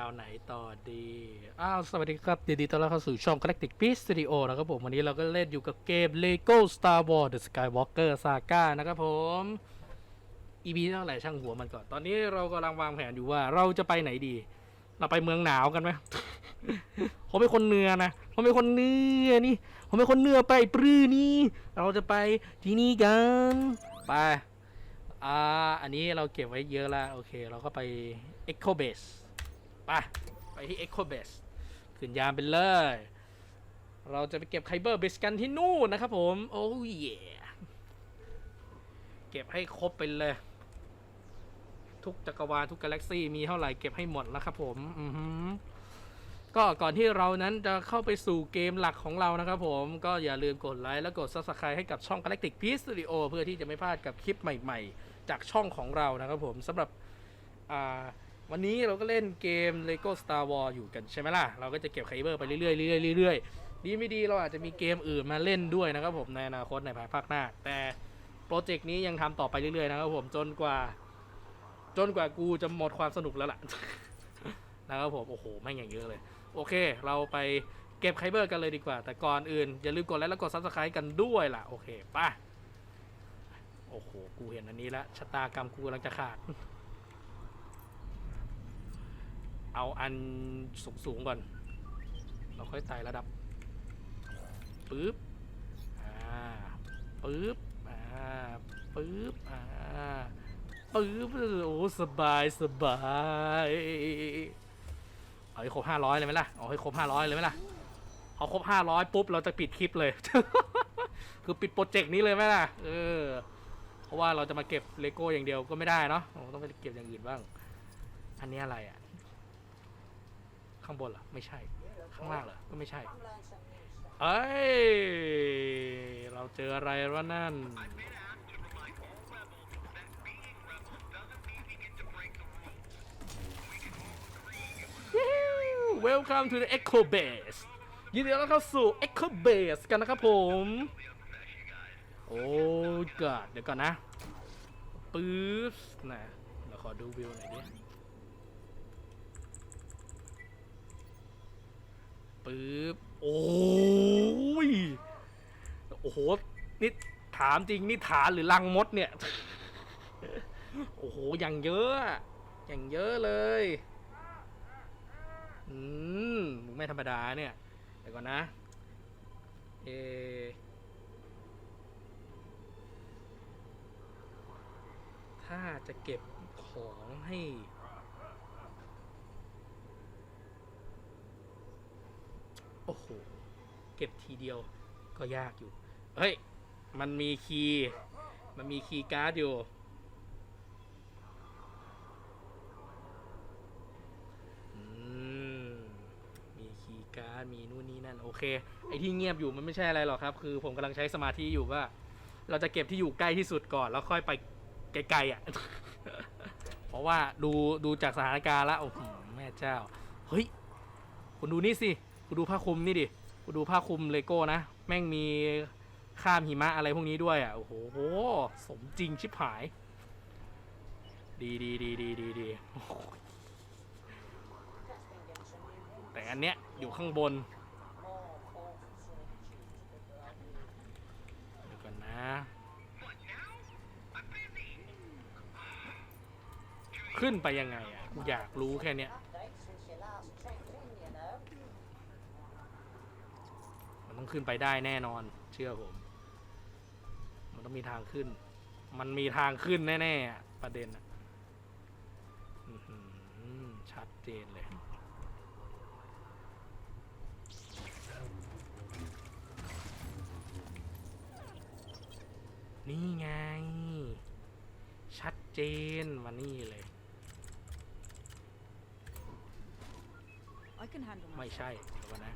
าวไหนต่อดี อ้าว สวัสดีครับยินดีต้อนรับเข้าสู่ช่อง Galactic Beast Studio นะครับผม วันนี้เราก็เล่นอยู่กับเกม Lego Star Wars The Skywalker Saga นะครับผม EP เท่าไหร่ช่างหัวมันก่อน ตอนนี้เรากำลังวางแผนอยู่ว่าเราจะไปไหนดี เราไปเมืองหนาวกันไหม ผมเป็นคนเหนือนะ ผมเป็นคนเหนือนี่ ผมเป็นคนเหนือไปปรื้อนี่ เราจะไปที่นี่กัน ไป อ่า อันนี้เราเก็บไว้เยอะแล้วโอเค เราก็ไป Echo Base ไป ไปที่ Echo Base ขึ้นยานไปเลย เราจะไปเก็บไคเบอร์เบสกันที่นู่นนะครับผม โอ้ยเก็บให้ครบไปเลย ทุกจักรวาลทุกกาแล็กซี่มีเท่าไหร่เก็บให้หมดแล้วครับผม อือหือก็ก่อนที่เรานั้นจะเข้าไปสู่เกมหลักของเรานะครับผม ก็อย่าลืมกดไลค์และกด Subscribe ให้กับช่อง Galactic Peace Studio เพื่อที่จะไม่พลาดกับคลิปใหม่ๆ จากช่องของเรานะครับผมสำหรับอ่า วันนี้เราก็เล่นเกม Lego Star Wars อยู่กันใช่ไหมล่ะ เราก็จะเก็บไคเบอร์ไปเรื่อยๆเรื่อยๆเรื่อยๆดีไม่ดีเราอาจจะมีเกมอื่นมาเล่นด้วยนะครับผมในอนาคตในภายภาคหน้า แต่โปรเจกต์นี้ยังทำต่อไปเรื่อยๆนะครับผมจนกว่า จนกว่ากูจะหมดความสนุกแล้วล่ะนะครับผมโอ้โหแม่งอย่างเยอะเลย โอเค เราไปเก็บไคเบอร์กันเลยดีกว่า แต่ก่อนอื่น อย่าลืมกดไลค์และกดซับสไครต์กันด้วยล่ะโอเคป่ะโอ้โหกูเห็นอันนี้แล้วชะตากรรมกูกำลังจะขาด เอาอันสูงๆก่อน เราค่อยไต่ระดับปึ๊บอ่าปึ๊บอ่าปึ๊บอ่าปึ๊บโอ้สบายสบายเอาให้ครบห้าร้อยเลยไหมล่ะเอาให้ครบห้าร้อยเลยไหมล่ะเอาครบห้าร้อยปุ๊บเราจะปิดคลิปเลย คือปิดโปรเจกต์นี้เลยไหมล่ะเออเพราะว่าเราจะมาเก็บเลโก้อย่างเดียวก็ไม่ได้เนาะเราต้องไปเก็บอย่างอื่นบ้าง อันนี้อะไรอะ ข้างบนเหรอไม่ใช่ ข้างล่างเหรอก็ไม่ใช่ เอ้ย เราเจออะไรวะนั่น Welcome to the Echo Base ยินดีต้อนรับเข้าสู่ Echo Base กันนะครับผม โอ้กอดเดี๋ยวก่อนนะ ปื๊บนะเราขอดูวิวหน่อยดิ ปื๊บ โอ้ย โอ้โห นี่ถามจริงนี่ฐานหรือลังมดเนี่ย โอ้โห อย่างเยอะ อย่างเยอะเลย อืมมึงไม่ธรรมดาเนี่ยเดี๋ยวก่อนนะ เอถ้าจะเก็บของให้ โอ้โห เก็บทีเดียวก็ยากอยู่ เฮ้ย มันมีคีย์ มันมีคีย์การ์ดอยู่อืมมีคีย์การ์ด มีนู่นนี่นั่น โอเค ไอที่เงียบอยู่มันไม่ใช่อะไรหรอกครับ คือผมกำลังใช้สมาธิอยู่ว่า เราจะเก็บที่อยู่ใกล้ที่สุดก่อน แล้วค่อยไปไกลๆอะ เพราะว่าดูดูจากสถานการณ์แล้วโอ้โหแม่เจ้า เฮ้ย คุณดูนี่สิ คุณดูผ้าคลุมนี่ดิคุณดูผ้าคลุมเลโก้นะ แม่งมีข้ามหิมะอะไรพวกนี้ด้วยอะ โอ้โห สมจริงชิบหาย ดีดีดีดีดีดีแต่อันเนี้ยอยู่ข้างบน เดี๋ยวก่อนนะ ขึ้นไปยังไงอะ กูอยากรู้แค่เนี้ย มัน ต้องขึ้นไปได้แน่นอน เชื่อผม มันต้องมีทางขึ้น มันมีทางขึ้นแน่ๆอะประเด็นอะอื้อหือชัดเจนเลยนี่ไง ชัดเจนมานี่เลย I can handle ไม่ myself. ใช่เดี๋ยวก่อนนะ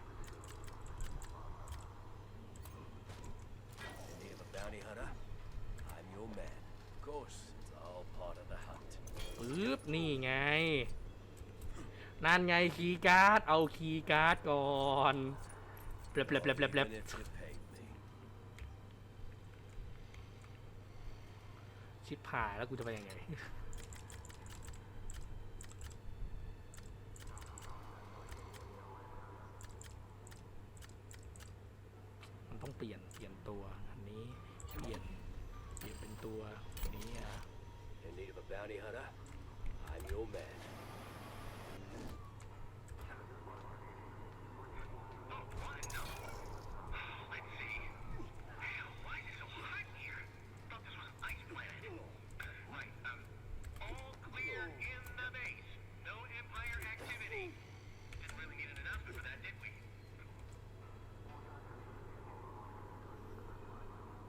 ปึ๊บนี่ไง นั่นไงคีย์การ์ด เอาคีย์การ์ดก่อนเปลบเปลบแปบเปบชิปผ่ายแล้วกูจะไปยังไงมันต้องเปลี่ยน เปลี่ยนตัว อันนี้ เปลี่ยน เปลี่ยนเป็นตัวนี้อะ In need of a bounty hunter? an old man.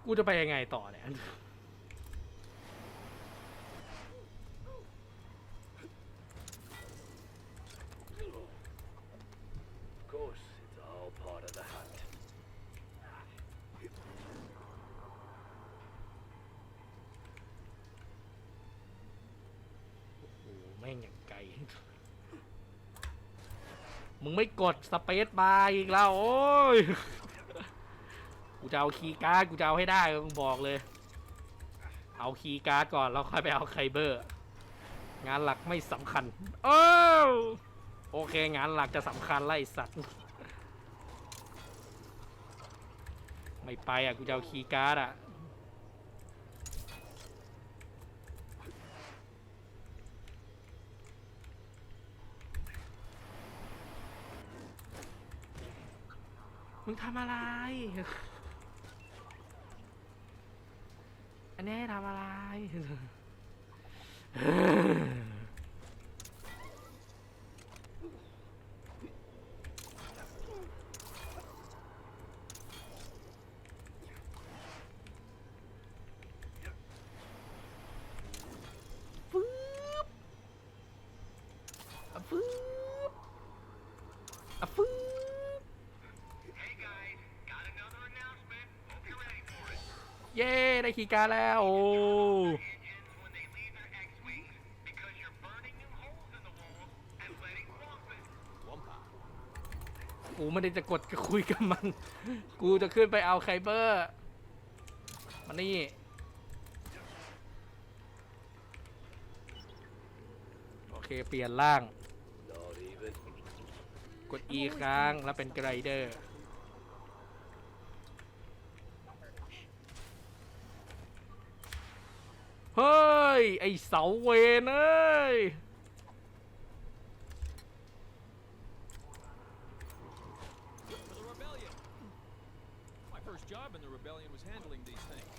กูจะไปยังไงต่อเนี่ย มึงไม่กดสเปซบาร์อีกแล้ว โอ้ย กูจะเอาคีย์การ์ดกูจะเอาให้ได้มึงบอกเลย เอาคีย์การ์ดก่อนแล้วค่อยไปเอาไคเบอร์ งานหลักไม่สำคัญ โอ้โอเค งานหลักจะสำคัญไล่สัตว์ ไม่ไปอะกูจะเอาคีย์การ์ดอะ มึงทำอะไร อันนี้ทำอะไร ฟืบอะฟืบอะฟืบ Hey guys, got another announcement. Hope you're ready for it. เย้ ได้ คีย์กาแล้ว โอ้โหไม่ได้จะกดคุยกับมัน กูจะขึ้นไปเอาไคเบอร์มานี่โอเค เปลี่ยนร่าง กด E ค้างแล้วเป็นไกรเดอร์ เฮ้ย ไอเสาเวนเอ้ย For the rebellion. My first job in the rebellion was handling these things.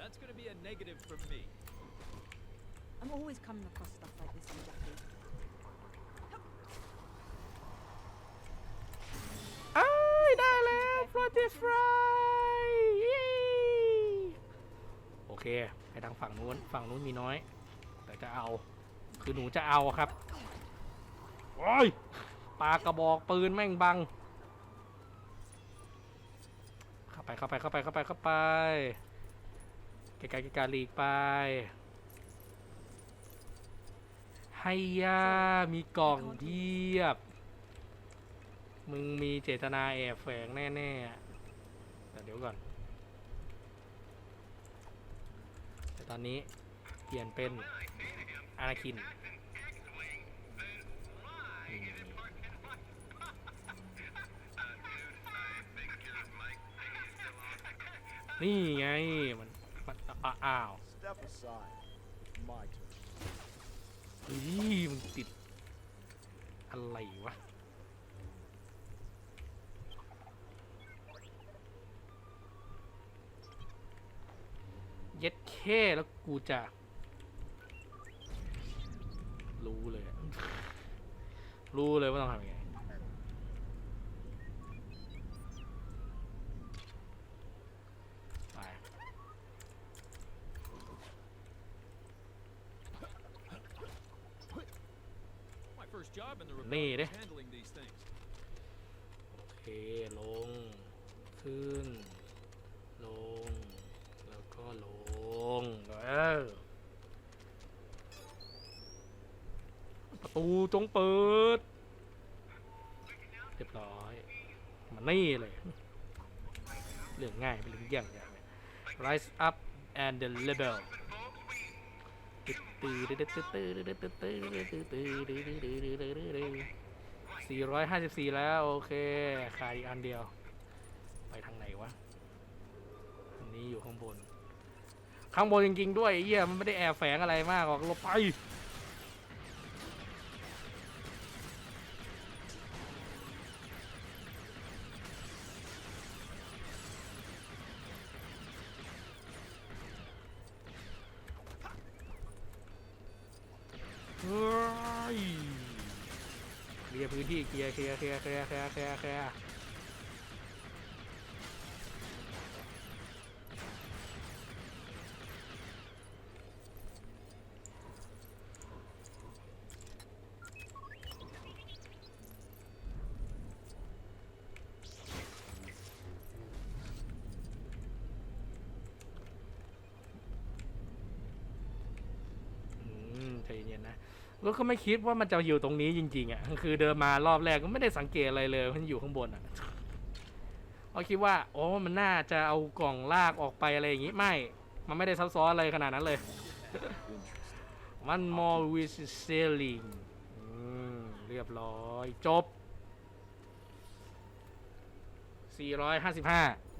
That's gonna be a negative from me. I'm always coming across แล้ฟรายโอเค ไปทางฝั่งนู้น ฝั่งนู้นมีน้อย แต่จะเอา คือหนูจะเอาครับ โอ้ยปากระบอกปืนแม่งบัง เข้าไปเข้าไปเข้าไปเข้าไปเข้าไปไกลๆไกลๆหลีกไปให้ยามีกล่องเทียบ มึงมีเจตนาแอบแฝงแน่ ๆ แต่เดี๋ยวก่อน แต่ตอนนี้เปลี่ยนเป็นอานาคินนี่ไง มันมันอะอ้าว Step aside. It's my turn. เฮ้ยมึงติด อะไรวะ เย็ดแค่แล้วกูจะ รู้เลยรู้เลยว่าต้องทำยังไง ไป My first job โอเค ลง ขึ้น ลง แล้วก็ลง งเออประตูจงเปิด เรียบร้อย มานี่เลย เรื่องง่ายเป็นเรื่องยากอย่าง rise up and the level สี่ร้อยห้าสิบสี่แล้ว โอเคขาดอีกอันเดียว ไปทางไหนวะ อันนี้อยู่ข้างบน ข้างบนจริงๆด้วยไอ้เหี้ยมันไม่ได้แอบแฝงอะไรมากหรอกลงไปเฮ้ยเคลียร์พื้นที่เคลียร์เคลียร์เคลียร์เคลียร์เคลียร์เคลียร์ เย็นนะแล้วก็ไม่คิดว่ามันจะอยู่ตรงนี้จริง ๆอะคือเดินมารอบแรกก็ไม่ได้สังเกตอะไรเลยมันอยู่ข้างบนอะเราคิดว่าโอ้มันน่าจะเอากล่องลากออกไปอะไรอย่างงี้ไม่ มันไม่ได้ซับซ้อนอะไรขนาดนั้นเลย มัน more with sailing เรียบร้อยจบ 455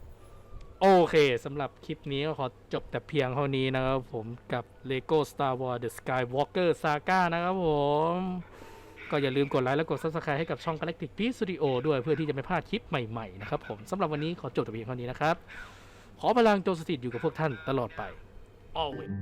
โอเคสำหรับคลิปนี้ก็ขอจบแต่เพียงเท่านี้นะครับผมกับ Lego Star Wars The Skywalker Saga นะครับผม ก็อย่าลืมกดไลค์และกด Subscribe ให้กับช่อง Galactic Peace Studio ด้วยเพื่อที่จะไม่พลาดคลิปใหม่ๆนะครับผมสำหรับวันนี้ขอจบแต่เพียงเท่านี้นะครับ ขอพลังโจสถิตอยู่กับพวกท่านตลอดไป always